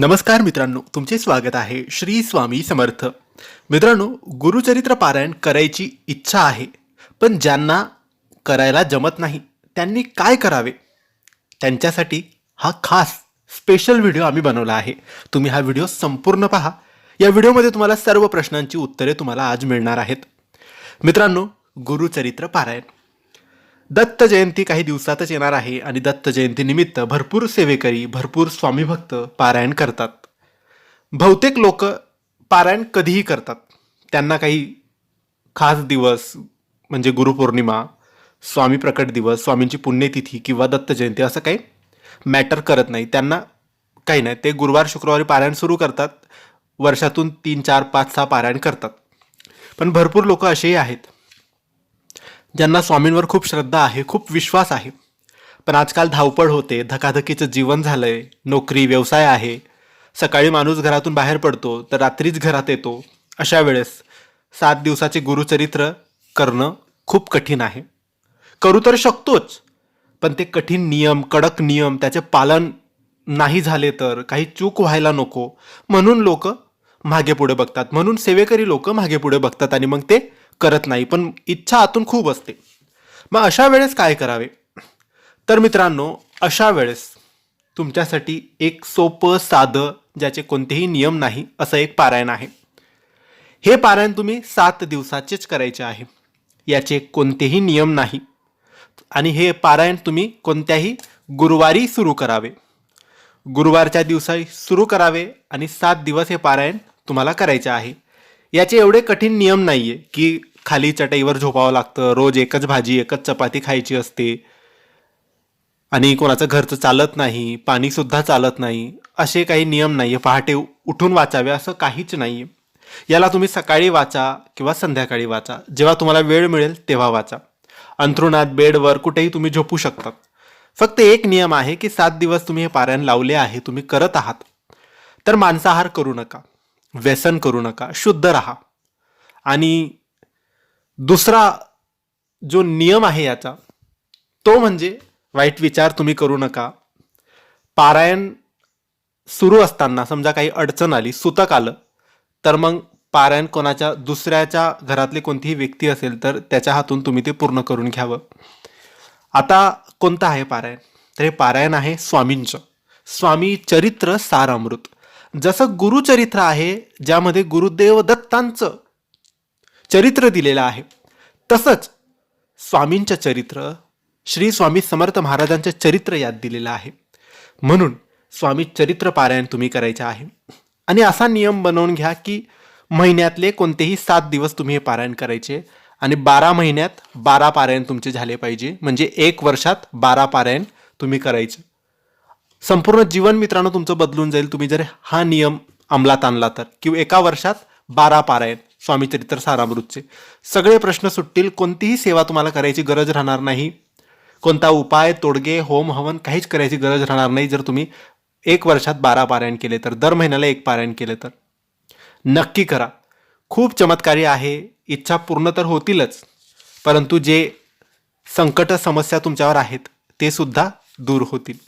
नमस्कार मित्रांनो तुमचे स्वागत आहे श्री स्वामी समर्थ. मित्रांनो गुरुचरित्र पारायण करायची इच्छा आहे पण ज्यांना करायला जमत नाही त्यांनी काय करावे? त्यांच्यासाठी हा खास स्पेशल व्हिडिओ आम्ही बनवला आहे. तुम्ही हा व्हिडिओ संपूर्ण पहा. या व्हिडिओमध्ये तुम्हाला सर्व प्रश्नांची उत्तरे तुम्हाला आज मिळणार आहेत. मित्रांनो गुरुचरित्र पारायण. दत्त जयंती काही दिवसातच येणार आहे आणि दत्त जयंतीनिमित्त भरपूर सेवेकरी भरपूर स्वामीभक्त पारायण करतात. बहुतेक लोक पारायण कधीही करतात. त्यांना काही खास दिवस म्हणजे गुरुपौर्णिमा स्वामी प्रकट दिवस स्वामींची पुण्यतिथी किंवा दत्त जयंती असं काही मॅटर करत नाही. त्यांना काही नाही. ते गुरुवार शुक्रवारी पारायण सुरू करतात. वर्षातून तीन चार पाच सहा पारायण करतात. पण भरपूर लोक असेही आहेत. ज्यांना स्वामींवर खूप श्रद्धा आहे खूप विश्वास आहे. पण आजकाल धावपळ होते धकाधकीचं जीवन झालंय नोकरी व्यवसाय आहे. सकाळी माणूस घरातून बाहेर पडतो तर रात्रीच घरात येतो. अशा वेळेस सात दिवसाचे गुरुचरित्र करणं खूप कठीण आहे. करू तर शकतोच पण ते कठीण नियम कडक नियम त्याचे पालन नाही झाले तर काही चूक व्हायला नको. म्हणून लोक मागे पुढे बघतात म्हणून सेवेकरी लोक मागे पुढे बघतात आणि मग ते करत नाही पण इच्छा आतून खूप असते. मग अशा वेळेस काय करावे? तर मित्रांनो अशा वेळेस तुमच्यासाठी एक सोपं साधं ज्याचे कोणतेही नियम नाही असं एक पारायण आहे. हे पारायण तुम्ही सात दिवसाचेच करायचे आहे. याचे कोणतेही नियम नाही. आणि हे पारायण तुम्ही कोणत्याही गुरुवारी सुरू करावे. गुरुवारच्या दिवसाही सुरू करावे आणि सात दिवस हे पारायण तुम्हाला करायचे आहे. याचे एवढे कठीण नियम नाही आहे की खाली चटईवर झोपावं लागतं रोज एकच भाजी एकच चपाती खायची असते. आणि कोणाचं घरचं चालत नाही पाणीसुद्धा चालत नाही असे काही नियम नाही आहे पहाटे उठून वाचावे असं काहीच नाही आहे याला तुम्ही सकाळी वाचा किंवा संध्याकाळी वाचा. जेव्हा तुम्हाला वेळ मिळेल तेव्हा वाचा. अंथरुणात बेडवर कुठेही तुम्ही झोपू शकतात फक्त एक नियम आहे की सात दिवस तुम्ही हे पारायण लावले आहे तुम्ही करत आहात. तर मांसाहार करू नका. व्यसन करू नका शुद्ध राहा. आणि दुसरा जो नियम आहे याचा तो म्हणजे वाईट विचार तुम्ही करू नका. पारायण सुरू असताना समजा काही अडचण आली सुतक आलं तर मग पारायण कोणाच्या दुसऱ्याच्या घरातली कोणतीही व्यक्ती असेल तर त्याच्या हातून तुम्ही ते पूर्ण करून घ्यावं. आता कोणतं आहे पारायण? तर हे पारायण आहे स्वामींचं. स्वामी चरित्र सार अमृत. जसं गुरुचरित्र आहे ज्यामध्ये गुरुदेव दत्तांचं चरित्र दिलेलं आहे तसंच स्वामींचं चरित्र श्री स्वामी समर्थ महाराजांचं चरित्र यात दिलेलं आहे. म्हणून स्वामी चरित्र पारायण तुम्ही करायचे आहे. आणि असा नियम बनवून घ्या की महिन्यातले कोणतेही सात दिवस तुम्ही हे पारायण करायचे आणि बारा महिन्यात बारा पारायण तुमचे झाले पाहिजे. म्हणजे एक वर्षात बारा पारायण तुम्ही करायचं. संपूर्ण जीवन मित्रांनो तुमचं बदलून जाईल. तुम्ही जर हा नियम अंमलात आणला तर. किंवा एका वर्षात बारा पारायण स्वामी चरित्र सारामृतचे. सगळे प्रश्न सुटतील. कोणतीही सेवा तुम्हाला करायची गरज राहणार नाही. कोणता उपाय तोडगे होम हवन काहीच करायची गरज राहणार नाही. जर तुम्ही एक वर्षात बारा पारायण केले तर दर महिन्याला एक पारायण केले तर. नक्की करा. खूप चमत्कारी आहे. इच्छा पूर्ण तर होतीलच. परंतु जे संकट समस्या तुमच्यावर आहेत ते सुद्धा दूर होतील.